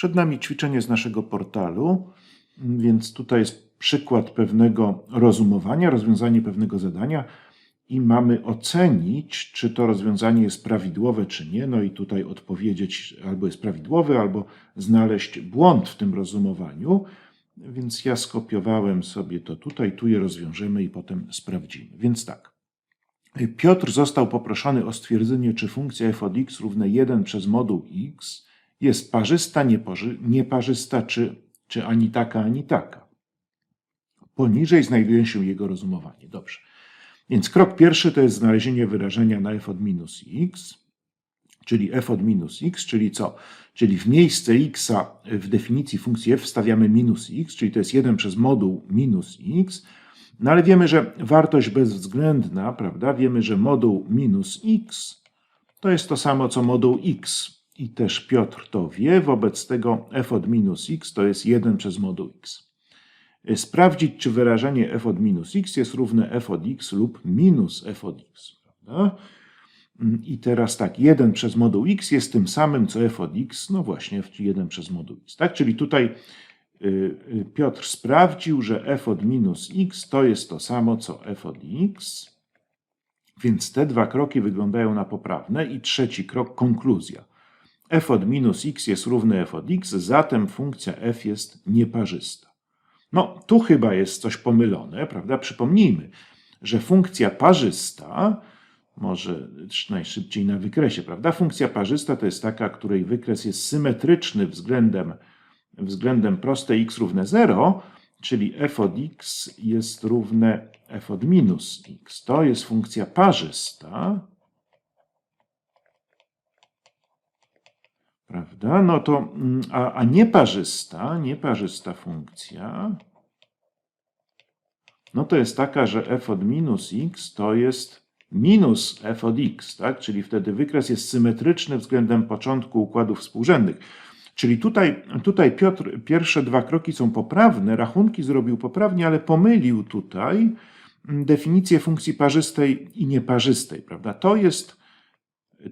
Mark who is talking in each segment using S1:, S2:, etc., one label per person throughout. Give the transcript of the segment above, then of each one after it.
S1: Przed nami ćwiczenie z naszego portalu, więc tutaj jest przykład pewnego rozumowania, rozwiązanie pewnego zadania i mamy ocenić, czy to rozwiązanie jest prawidłowe, czy nie. No i tutaj odpowiedzieć albo jest prawidłowe, albo znaleźć błąd w tym rozumowaniu. Więc ja skopiowałem sobie to tutaj, tu je rozwiążemy i potem sprawdzimy. Więc tak. Piotr został poproszony o stwierdzenie, czy funkcja f od x równa 1 przez moduł x jest parzysta, nieparzysta, czy, czy ani taka, ani taka. Poniżej znajduje się jego rozumowanie. Dobrze. Więc krok pierwszy to jest znalezienie wyrażenia na f od minus x, czyli f od minus x, czyli co? Czyli w miejsce x w definicji funkcji f wstawiamy minus x, czyli to jest 1 przez moduł minus x, no ale wiemy, że wartość bezwzględna, prawda? Wiemy, że moduł minus x to jest to samo co moduł x i też Piotr to wie, wobec tego f od minus x to jest 1 przez moduł x. Sprawdzić, czy wyrażenie f od minus x jest równe f od x lub minus f od x. Prawda? I teraz tak, 1 przez moduł x jest tym samym co f od x, no właśnie 1 przez moduł x. Tak? Czyli tutaj y, y, Piotr sprawdził, że f od minus x to jest to samo co f od x, więc te dwa kroki wyglądają na poprawne. I trzeci krok, konkluzja. F od minus x jest równy f od x, zatem funkcja f jest nieparzysta. No, tu chyba jest coś pomylone, prawda? Przypomnijmy, że funkcja parzysta, może najszybciej na wykresie, prawda? Funkcja parzysta to jest taka, której wykres jest symetryczny względem, względem prostej x równe 0, czyli f od x jest równe f od minus x. To jest funkcja parzysta. Prawda? No to, mm, a, a nieparzysta, nieparzysta funkcja, no to jest taka, że f od minus x to jest minus f od x, tak? Czyli wtedy wykres jest symetryczny względem początku układów współrzędnych. Czyli tutaj, tutaj Piotr, pierwsze dwa kroki są poprawne, rachunki zrobił poprawnie, ale pomylił tutaj mm, definicję funkcji parzystej i nieparzystej, prawda? To jest,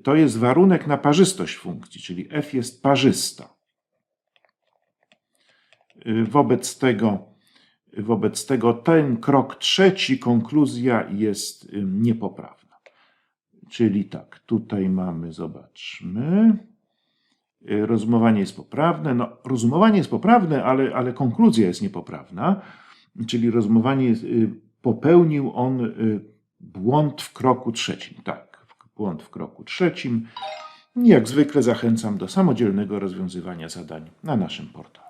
S1: to jest warunek na parzystość funkcji, czyli f jest parzysta. Wobec tego, wobec tego ten krok trzeci, konkluzja jest niepoprawna. Czyli tak, tutaj mamy, zobaczmy. Rozumowanie jest poprawne. No, rozumowanie jest poprawne, ale, ale konkluzja jest niepoprawna. Czyli rozumowanie y, popełnił on y, błąd w kroku trzecim. Tak, błąd w kroku trzecim. Jak zwykle zachęcam do samodzielnego rozwiązywania zadań na naszym portalu.